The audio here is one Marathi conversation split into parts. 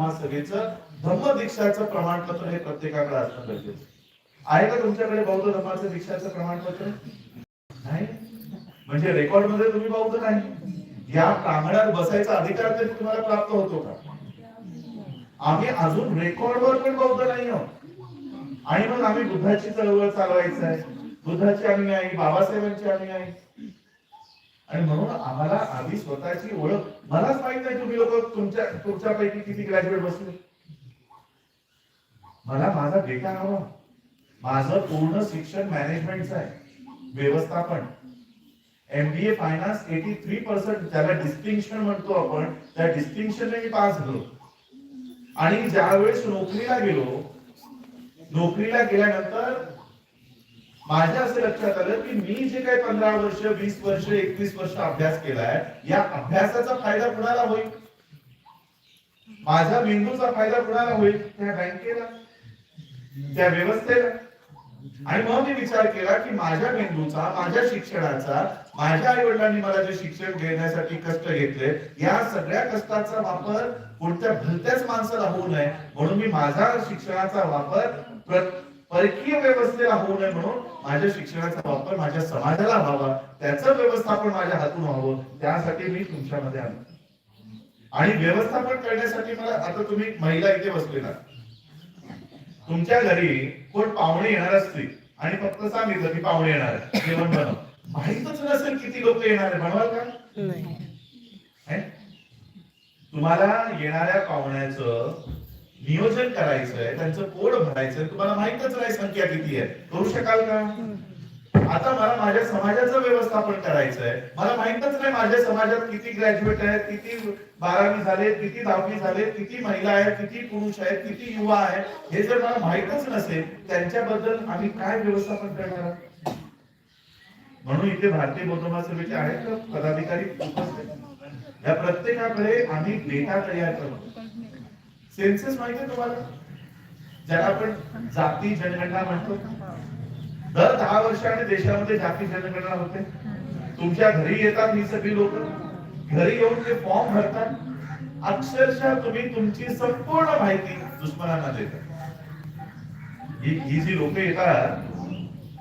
महासभेचं धम्म दीक्षाचं प्रमाणपत्र हे प्रत्येकाकडे असणं गरजेचं आहे. का तुमच्याकडे बौद्ध धर्माचं दीक्षाचं प्रमाणपत्र? नाही. म्हणजे रेकॉर्डमध्ये तुम्ही बौद्ध नाही. या प्रांगणात बसायचा अधिकार तरी तुम्हाला प्राप्त होतो का? आम्ही अजून रेकॉर्डवर पण बौद्ध नाही आहोत. आणि मग आम्ही बुद्धाची चळवळ चालवायचं आहे. बुद्धाची अनुयायी बाबासाहेबांची अनुयायी आणि म्हणून आम्हाला आधी स्वतःची ओळख. मलाच माहीत नाही तुम्ही लोक तुमच्या तुमच्यापैकी किती ग्रॅज्युएट बसले. मला माझा डेटा हवा. माझं पूर्ण शिक्षण मॅनेजमेंटचं आहे. व्यवस्थापन. MBA finance eighty three percent त्याला डिस्टिंक्शन म्हणतो आपण. त्या डिस्टिंक्शनने मी पास झालो. आणि ज्यावेळेस नोकरीला गेलो नोकरीला गेल्यानंतर माझ्या असं लक्षात आलं की मी जे काही पंधरा वर्ष वीस वर्ष एकवीस वर्ष अभ्यास केलाय या अभ्यासाचा फायदा कुणाला होईल? माझ्या मेंदूचा फायदा कुणाला होईल? त्या बँकेला. त्या व्यवस्थेला. आणि मग मी विचार केला की माझ्या मेंदूचा माझ्या शिक्षणाचा माझ्या आई वडिलांनी मला जे शिक्षण घेण्यासाठी कष्ट घेतले या सगळ्या कष्टाचा वापर कोणत्या भलत्याच माणसाला होऊ नये. म्हणून मी माझा शिक्षणाचा वापर प्र- परकीय व्यवस्थेला होऊ नये म्हणून माझ्या शिक्षणाचा वापर माझ्या समाजाला व्हावा त्याचं व्यवस्थापन माझ्या हातून व्हावं त्यासाठी मी तुमच्यामध्ये आलो. आणि व्यवस्थापन करण्यासाठी मला आता तुम्ही महिला इथे बसलेला. तुमच्या घरी कोण पाहुणे येणार असतील? आणि फक्त सांगितलं की पाहुणे येणार आहे, जेवण बनव. माहितच नसेल किती लोक येणार आहे बनवाल का? तुम्हाला येणाऱ्या पाहुण्याचं नियोजन करायचंय त्यांचं पोट भरायचंय. तुम्हाला माहितच नाही संख्या किती आहे. करू शकाल का? आता मला माझ्या समाजाचं व्यवस्थापन करायचंय. मला माहितच नाही माझ्या समाजात किती ग्रॅज्युएट आहेत किती बारावी झाले किती दहावी झाले किती महिला आहेत किती पुरुष आहेत किती युवा आहेत. हे जर मला माहितच नसेल त्यांच्याबद्दल आम्ही काय व्यवस्थापन करणार? आहोत? म्हणून इथे भारतीय बौद्ध सभेचे आहेत पदाधिकारी उपस्थित. या प्रत्येकाकडे आम्ही डेटा तयार करतो. सेन्सेस माहिती आहे तुम्हाला? ज्याला आपण जाती जनगणना म्हणतो. दर दहा वर्षाने देशामध्ये जाती जनगणना होते. तुमच्या घरी येतात ही सगळी लोक. घरी येऊन ते फॉर्म भरतात. अक्षरशः तुम्ही तुमची संपूर्ण माहिती दुश्मनांना देता ही जी लोक येतात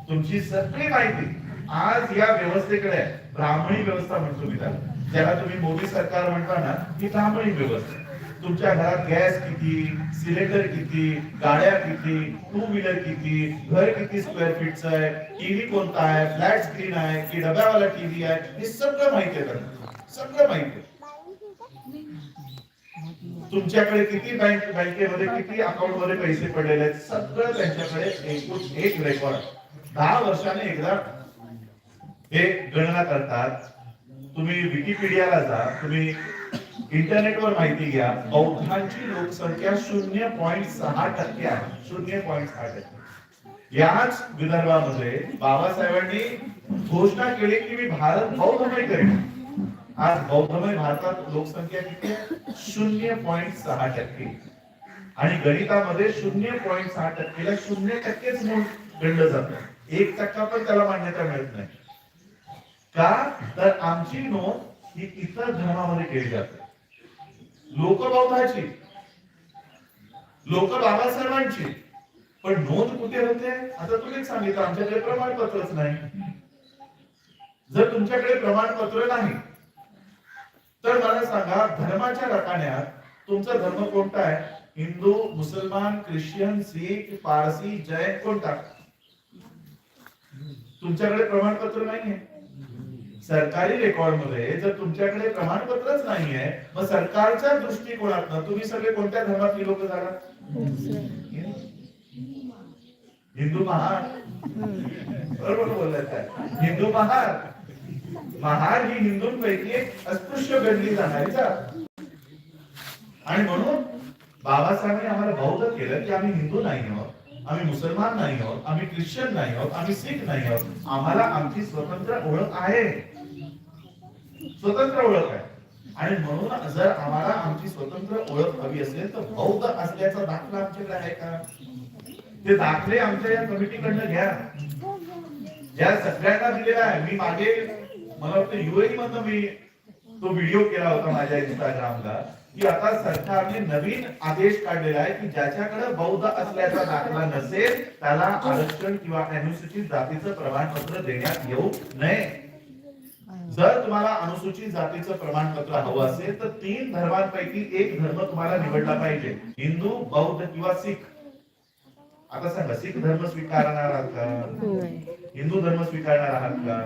तुमची सगळी माहिती आज या व्यवस्थेकडे ब्राह्मणी व्यवस्था म्हणतो मी त्याला. ज्याला तुम्ही मोदी सरकार म्हणता ना ही ब्राह्मणी व्यवस्था तुमच्या घरात गॅस किती सिलेंडर किती गाड्या किती टू व्हीलर किती घर किती स्क्वेअर फीटचं आहे टीव्ही कोणता आहे फ्लॅट स्क्रीन आहे की डब्यावाला टीव्ही आहे हे सगळं माहिती आहे सगळं. माहिती तुमच्याकडे किती बँक बँकेमध्ये किती अकाउंटमध्ये पैसे पडलेले आहेत सगळं त्यांच्याकडे एकूण एक रेकॉर्ड दहा वर्षाने एकदा हे गणना करतात. तुम्ही विकिपीडियाला जा तुम्ही इंटरनेटवर माहिती घ्या. बौद्धांची लोकसंख्या शून्य पॉईंट सहा टक्के आहे. शून्य पॉईंट सहा टक्के. याच विदर्भामध्ये बाबासाहेबांनी घोषणा केली की मी भारत बौद्धमय करेन. आज बौद्धमय भारतात लोकसंख्या किती आहे? शून्य पॉईंट सहा टक्के. आणि गणितामध्ये शून्य पॉईंट सहा टक्केला शून्य टक्केच म्हणून गणलं जात. एक टक्का पण त्याला मान्यता मिळत नाही. का? तर आमची नोंद ही इतर धर्मामध्ये केली जाते. लोक बौद्धाची लोक बाबासाहेबांची. पण नोंद कुठे होते? आता तुम्हीच सांगितलं आमच्याकडे प्रमाणपत्रच नाही. जर तुमच्याकडे प्रमाणपत्र नाही तर मला सांगा धर्माच्या रकान्यात तुमचा धर्म कोणता आहे? हिंदू मुसलमान ख्रिश्चन सिख पारसी जैन कोणता? तुमच्याकडे प्रमाणपत्र नाहीये. सरकारी रेकॉर्डमध्ये जर तुमच्याकडे प्रमाणपत्रच नाहीये मग सरकारच्या दृष्टिकोनातनं तुम्ही सगळे कोणत्या धर्मातली लोक झाला हिंदू महार बरोबर बोललाय हिंदू महार महार ही हिंदूंपैकी एक अस्पृश्य गणली जाणारी जात. आणि म्हणून बाबासाहेबांनी आम्हाला बौद्ध केलं की आम्ही हिंदू नाही आहोत आम्ही मुसलमान नाही आहोत आम्ही ख्रिश्चन नाही आहोत आम्ही सिख नाही आहोत. आम्हाला आमची स्वतंत्र ओळख आहे. स्वतंत्र ओळख आहे. आणि म्हणून जर आम्हाला आमची स्वतंत्र ओळख हवी असेल तर बौद्ध असल्याचा दाखला आमच्याकडे आहे का? ते दाखले आमच्या या कमिटीकडनं घ्या. ज्या सगळ्यांना दिलेला आहे. मी मागे मला वाटतं युएई मधनं मी तो व्हिडिओ केला होता माझ्या इंस्टाग्रामला की आता सरकारने नवीन आदेश काढलेला आहे की ज्याच्याकडे बौद्ध असल्याचा दाखला नसेल त्याला आरक्षण किंवा अनुसूचित जातीचं प्रमाणपत्र देण्यात येऊ नये. जर तुम्हाला अनुसूचित जातीचं प्रमाणपत्र हवं असेल तर तीन धर्मांपैकी एक धर्म तुम्हाला निवडला पाहिजे. हिंदू बौद्ध किंवा सिख. आता सांगा सिख धर्म स्वीकारणार आहात का? हिंदू धर्म स्वीकारणार आहात का?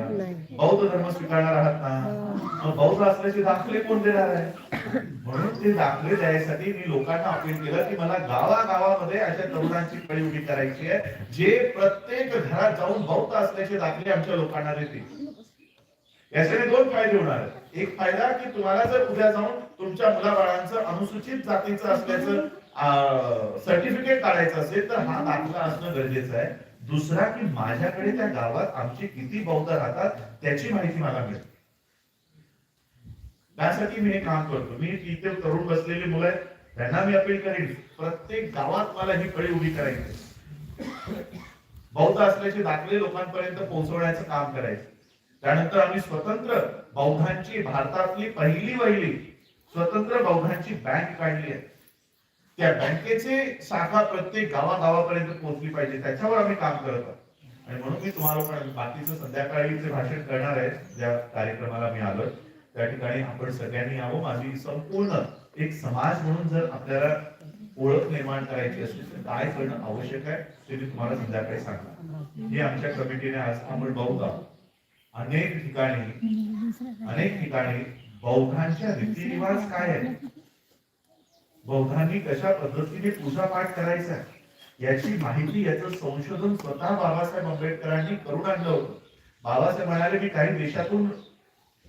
बौद्ध धर्म स्वीकारणार आहात ना मग बौद्ध असल्याचे दाखले कोण देणार आहे? म्हणून ते दाखले द्यायसाठी मी लोकांना अपील केलं की मला गावागावामध्ये अशा तरुणांची कळी उभी करायची आहे जे प्रत्येक घरात जाऊन बौद्ध असल्याचे दाखले आमच्या लोकांना देतील. याच्याने दोन फायदे होणार आहेत. एक फायदा की तुम्हाला जर उद्या जाऊन तुमच्या मुलाबाळांचं अनुसूचित जातीचं असल्याचं सर्टिफिकेट काढायचं असेल तर हा दाखला असणं गरजेचं आहे. दुसरा की माझ्याकडे त्या गावात आमचे किती बौद्ध राहतात त्याची माहिती मला मिळेल. त्यासाठी मी हे काम करतो. मी इथे तरुण बसलेली मुलं आहेत. त्यांना मी अपील करेन प्रत्येक गावात मला ही कळी उभी करायची. बौद्ध असल्याचे दाखले लोकांपर्यंत पोहोचवण्याचं काम करायचं. त्यानंतर आम्ही स्वतंत्र बौद्धांची भारतातली पहिली वहिली स्वतंत्र बौद्धांची बँक काढली आहे. त्या बँकेचे शाखा प्रत्येक गावागावापर्यंत पोहोचली पाहिजे त्याच्यावर आम्ही काम करत आहोत. आणि म्हणून मी तुम्हाला पण बाकीचं संध्याकाळीचे भाषण करणार आहे ज्या कार्यक्रमाला मी आलो त्या ठिकाणी आपण सगळ्यांनी यावं माझी संपूर्ण एक समाज म्हणून जर आपल्याला ओळख निर्माण करायची असेल तर काय करणं आवश्यक आहे ते मी तुम्हाला संध्याकाळी सांगणार. हे आमच्या कमिटीने आज आपण बघू आहोत अनेक ठिकाणी अनेक ठिकाणी बौद्धांच्या रीतिरिवाज काय आहेत? बौद्धांनी कशा पद्धतीने पूजा पाठ करायचा? याची माहिती याचं संशोधन स्वतः बाबासाहेब आंबेडकरांनी करून आणलं होतं. बाबासाहेब म्हणाले की काही देशातून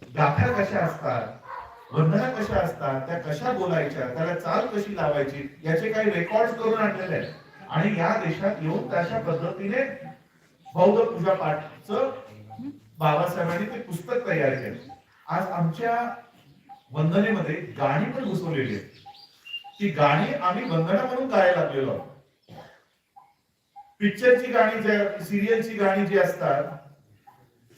गाथा कशा असतात वंदना कशा असतात त्या कशा बोलायच्या त्याला चाल कशी लावायची याचे काही रेकॉर्ड करून आणलेले आहेत. आणि या देशात येऊन तशा पद्धतीने बौद्ध पूजा पाठचं बाबासाहेबांनी ते पुस्तक तयार केलं. आज आमच्या वंदनेमध्ये गाणी पण घुसवलेली आहेत. ती गाणी आम्ही वंदना म्हणून गायला लागलेलो आहोत. पिक्चरची गाणी ज्या सिरियलची गाणी जी असतात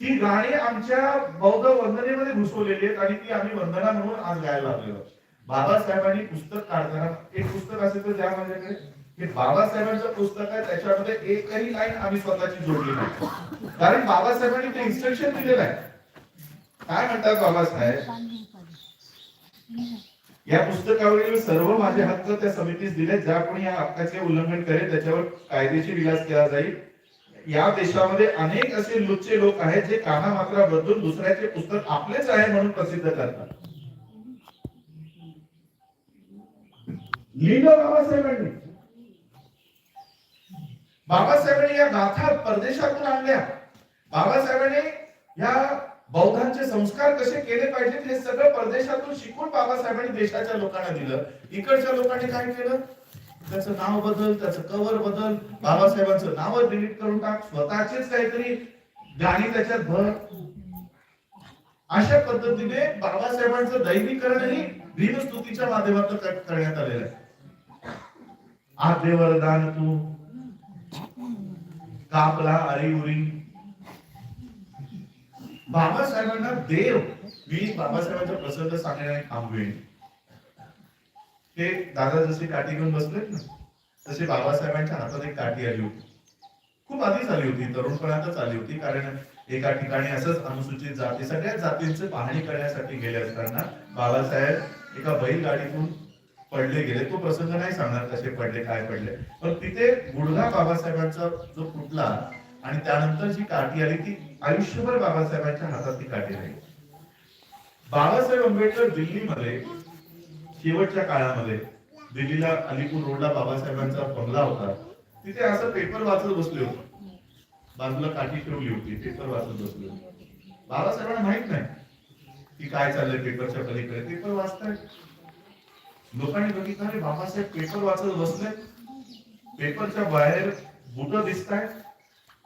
ती गाणी आमच्या बौद्ध वंदनेमध्ये घुसवलेली आहेत आणि ती आम्ही वंदना म्हणून आज गायला लागलेलो आहोत. बाबासाहेबांनी पुस्तक काढताना एक पुस्तक असेल तर द्या माझ्याकडे. हे बाबासाहेबांचं पुस्तक आहे त्याच्यामध्ये एकही लाईन आम्ही स्वतःची जोडली नाही. कारण बाबासाहेबांनी ते इन्स्ट्रक्शन दिलेलं आहे. काय म्हणतात बाबासाहेब? या पुस्तकावरील सर्व माझे हक्क त्या समितीस दिले ज्या कोणी या हक्काचे उल्लंघन करेल त्याच्यावर कायदेशीर विलास केला जाईल. या देशामध्ये अनेक असे लुच्चे लोक आहेत जे काना मात्रा बदलून दुसऱ्याचे पुस्तक आपलेच आहे म्हणून प्रसिद्ध करतात. लिहिलं बाबासाहेबांनी. बाबासाहेबांनी या गाथा परदेशातून आणल्या. बाबासाहेबांनी या बौद्धांचे संस्कार कसे केले पाहिजेत हे सगळं परदेशातून शिकून बाबासाहेबांनी देशाच्या लोकांना दिलं. इकडच्या लोकांनी काय केलं? त्याचं नाव बदल त्याचं कवर बदल बाबासाहेबांचं नाव डिलीट करून टाक स्वतःचेच काहीतरी गाणी त्याच्यात भर. अशा पद्धतीने बाबासाहेबांचं दैनिकरणही भीमस्तुतीच्या माध्यमातून करण्यात आलेलं आहे. आद्य वरदान तू कापला अरिउरी बाबासाहेबांना देव. मी बाबासाहेबांचा प्रसंग सांगण्याने थांबवेन ते दादा जसे काठी घेऊन बसलेत ना तसे बाबासाहेबांच्या हातात एक काठी आली होती. खूप आधीच आली होती तरुणपणातच आली होती कारण एका ठिकाणी असंच अनुसूचित जाती सगळ्या जातींची पाहणी करण्यासाठी गेले असताना बाबासाहेब एका बैलगाडीतून पडले गेले. तो प्रसंग नाही सांगणार कसे पडले काय पडले. पण तिथे गुडघा बाबासाहेबांचा जो फुटला आणि त्यानंतर जी काठी आली ती आयुष्यभर बाबासाहेबांच्या हातात ती काठी राहील. बाबासाहेब आंबेडकर दिल्लीमध्ये शेवटच्या काळामध्ये दिल्लीला अलीपूर रोडला बाबासाहेबांचा बंगला होता. तिथे असं पेपर वाचत बसले होते. बाजूला काठी ठेवली होती पेपर वाचत बसले होते. बाबासाहेबांना माहीत नाही की काय चाललंय पेपरच्या पलीकडे. पेपर वाचताय लोकांनी बघितलं अरे बाबासाहेब पेपर वाचत बसले. पेपरच्या बाहेर बुट दिसत आहेत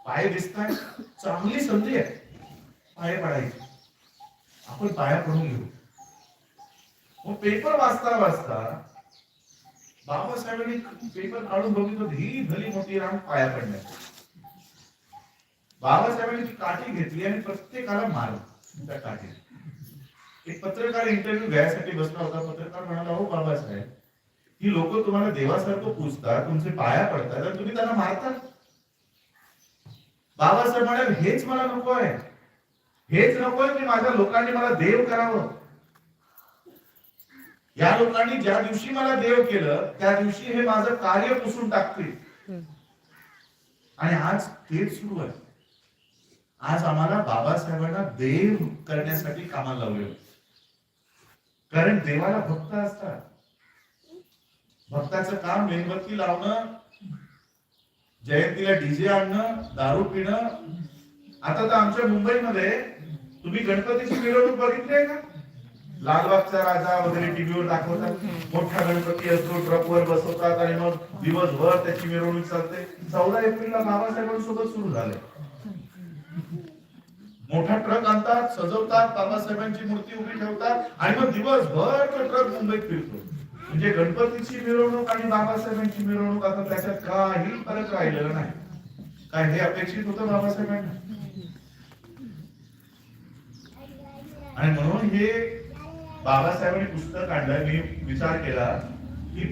पाय दिसत आहेत चांगली संधी आहे. पाय पडायची. आपण पाया पडून घेऊ. मग पेपर वाचता वाचता बाबासाहेबांनी पेपर काढून बघितलं ही भली मोठी रांग पाया पडण्याची बाबासाहेबांनी ती काठी घेतली आणि प्रत्येकाला मारलं त्या काठी एक पत्रकार इंटरव्ह्यू घ्यायसाठी बसला होता. पत्रकार म्हणाला हो बाबासाहेब ही लोक तुम्हाला देवासारखं पूजतात तुमचे पाया पडतात आणि तुम्ही त्यांना मारता बाबासाहेब म्हणाल हेच मला नको आहे. हेच नको आहे की माझ्या लोकांनी मला देव करावं. या लोकांनी ज्या दिवशी मला देव केलं त्या दिवशी हे माझं कार्य पुसून टाकतील. आणि आज तेच सुरू आहे. आज आम्हाला बाबासाहेबांना देव करण्यासाठी कामाला लावले कारण देवाला भक्त असतात. भक्ताचं काम मेणबत्ती लावणं जयंतीला डीजे आणणं दारू पिणं. आता तर आमच्या मुंबईमध्ये तुम्ही गणपतीची मिरवणूक बघितली आहे का? लालबागचा राजा वगैरे टीव्हीवर दाखवतात. मोठा गणपती असतो ट्रकवर बसवतात आणि मग दिवसभर त्याची मिरवणूक चालते. चौदा एप्रिलला बाबासाहेबांसोबत सुरू झाले मोठा ट्रक आणतात सजवतात बाबासाहेबांची मूर्ती उभी ठेवतात आणि मग दिवसभर तो ट्रक मुंबईत फिरतो. म्हणजे गणपतीची मिरवणूक आणि बाबासाहेबांची मिरवणूक आता त्याच्यात काही फरक राहिलेला नाही. काय हे अपेक्षित होतं बाबासाहेबांना? आणि म्हणून हे बाबासाहेबांनी पुस्तक आणलं मी विचार केला की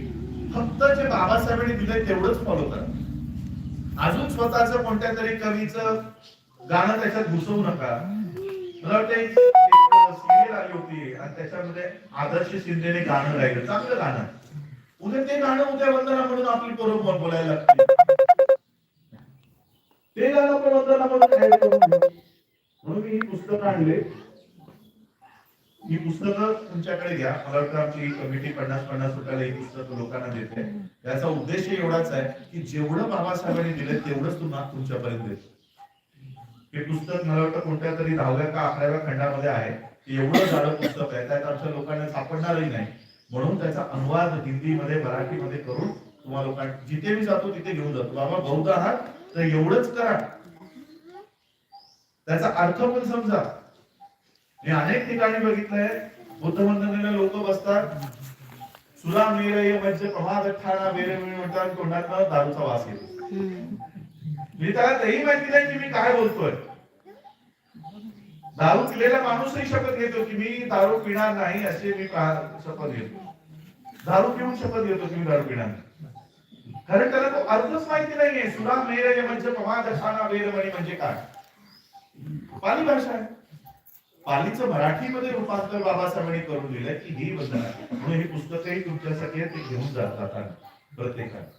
फक्त जे बाबासाहेबांनी दिले तेवढंच फॉलो करा. अजून स्वतःच कोणत्या तरी कवीचं गाणं त्याच्यात घुसवू नका. मला वाटतं एक सिरियल आली होती आणि त्याच्यामध्ये आदर्श शिंदेने गाणं गायलं. चांगलं गाणं. उद्या ते गाणं उद्या वंदना म्हणून आपली बरोबर बोलायला लागते. ते गाणं पण वंदना म्हणून म्हणून मी ही पुस्तकं आणले. ही पुस्तकं तुमच्याकडे घ्या. मला वाटतं आमची कमिटी पन्नास पन्नास रुपयाला ही पुस्तकं लोकांना देते. याचा उद्देश एवढाच आहे की जेवढं बाबासाहेबांनी दिलं तेवढंच तुम्हाला तुमच्यापर्यंत देतो. हे पुस्तक मला वाटतं कोणत्या तरी दहाव्या का अकराव्या खंडामध्ये आहे. एवढं जाडं पुस्तक आहे त्यात आमच्या लोकांना सापडणारही नाही. म्हणून त्याचा अनुवाद हिंदीमध्ये मराठीमध्ये करून तुम्हाला लोकांना जिथे मी जातो तिथे घेऊन जातो. बाबा बौद्ध आहात तर एवढंच करा. त्याचा अर्थ पण समजा. मी अनेक ठिकाणी बघितलंय बुद्ध वंदनेला लोक बसतात. सुला मेरय म्हणजे प्रमाद ठाणा मेरे म्हणतात तोंडात दारूचा वास येतो. मी त्याला तेही माहिती नाही की मी काय बोलतोय. दारू पिलेला माणूसही शपथ घेतो की मी दारू पिणार नाही असे मी शपथ घेतो. दारू पिऊन शपथ घेतो की मी दारू पिणार नाही. कारण त्याला तो अर्थच माहिती नाहीये. सुरा मेर म्हणजे पमादशाना वेरमणी म्हणजे काय? पाली भाषा आहे. पालीचं मराठीमध्ये रूपांतर बाबासाहेबांनी करून दिलंय की ही वंदना म्हणून ही पुस्तकही तुमच्यासाठी ते घेऊन जातात प्रत्येकाने.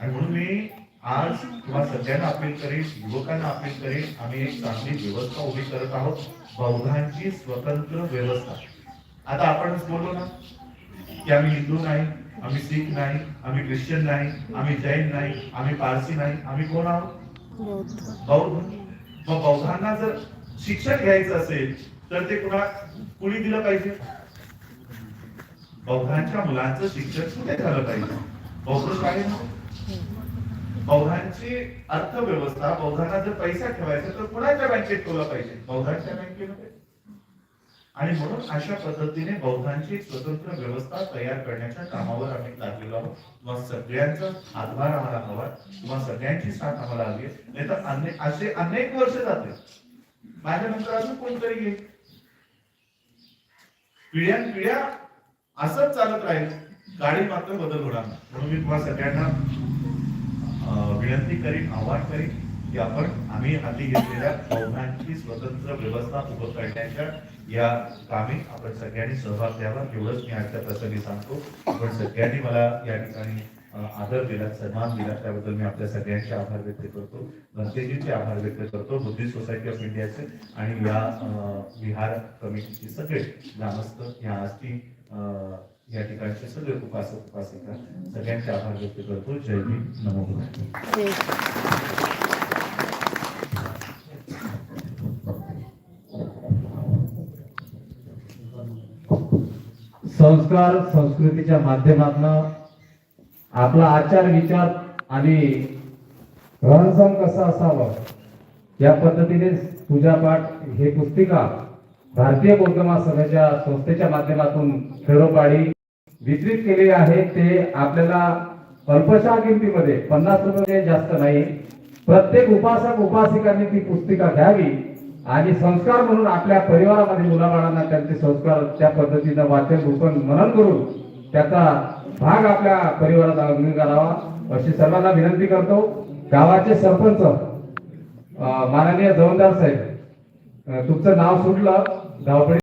आणि म्हणून मी आज किंवा सगळ्यांना अपील करीन युवकांना अपील करीन आम्ही एक चांगली व्यवस्था उभी करत आहोत. बौद्धांची स्वतंत्र व्यवस्था. आता आपणच बोललो ना की आम्ही हिंदू नाही आम्ही सिख नाही आम्ही ख्रिश्चन नाही आम्ही जैन नाही आम्ही पारसी नाही आम्ही कोण आहोत? बौद्ध. मग बौद्धांना जर शिक्षण घ्यायचं असेल तर ते कुणा कुणी दिलं पाहिजे? बौद्धांच्या मुलांचं शिक्षण कुठे झालं पाहिजे? बौद्ध काय बौद्धांची अर्थव्यवस्था बौद्धांना जर पैसा ठेवायचा तर कुणाच्या बँकेत ठेवला पाहिजे? बौद्धांच्या बँकेमध्ये. आणि म्हणून अशा पद्धतीने बौद्धांची स्वतंत्र व्यवस्था तयार करण्याच्या कामावर आम्ही लागलेलो आहोत. तुम्हा सगळ्यांचा हातभार आम्हाला हवा. तुम्हा सगळ्यांची साथ आम्हाला हवी नाही तर अनेक असे अनेक वर्ष जाते माझ्यानंतर अजून कोणतरी येईल? पिढ्यान पिढ्या असंच चालत राहील. गाडी मात्र बदल होणार म्हणून मी तुम्हाला सगळ्यांना विनंती करीन आव्हान करीन की आपण आम्ही हाती घेतलेल्या बौद्धांची स्वतंत्र व्यवस्था उभं करण्याच्या या कामी आपण सगळ्यांनी सहभाग द्यावा एवढंच मी आजच्या प्रसंगी सांगतो. आपण सगळ्यांनी मला या ठिकाणी आदर दिला सन्मान दिला त्याबद्दल मी आपल्या सगळ्यांचे आभार व्यक्त करतो. भंतेजींचे आभार व्यक्त करतो. बुद्धिस्ट सोसायटी ऑफ इंडियाचे आणि या विहार कमिटीचे सगळे ग्रामस्थ या असतील या ठिकाणचे सगळे उपासक उपासिका सगळ्यांचे आभार व्यक्त करतो. जय भीम नमो संस्कार संस्कृतीच्या माध्यमातून आपला आचार विचार आणि रहनसहन कसं असावं या पद्धतीने पूजापाठ हे पुस्तिका भारतीय बौद्ध महासभेच्या संस्थेच्या माध्यमातून खेडोपाडी वितरित केले आहे. ते आपल्याला अल्पशा किमतीमध्ये पन्नास रुपये जास्त नाही. प्रत्येक उपासक उपासिकांनी ती पुस्तिका घ्यावी आणि संस्कार म्हणून आपल्या परिवारामध्ये मुलाबाळांना त्यांचे संस्कार त्या पद्धतीनं वाचन रूपण मनन करून त्याचा भाग आपल्या परिवारात अंगीकारावा अशी सर्वांना विनंती करतो. गावाचे सरपंच माननीय जवळदार साहेब तुमचं नाव सुटलं. धावपळी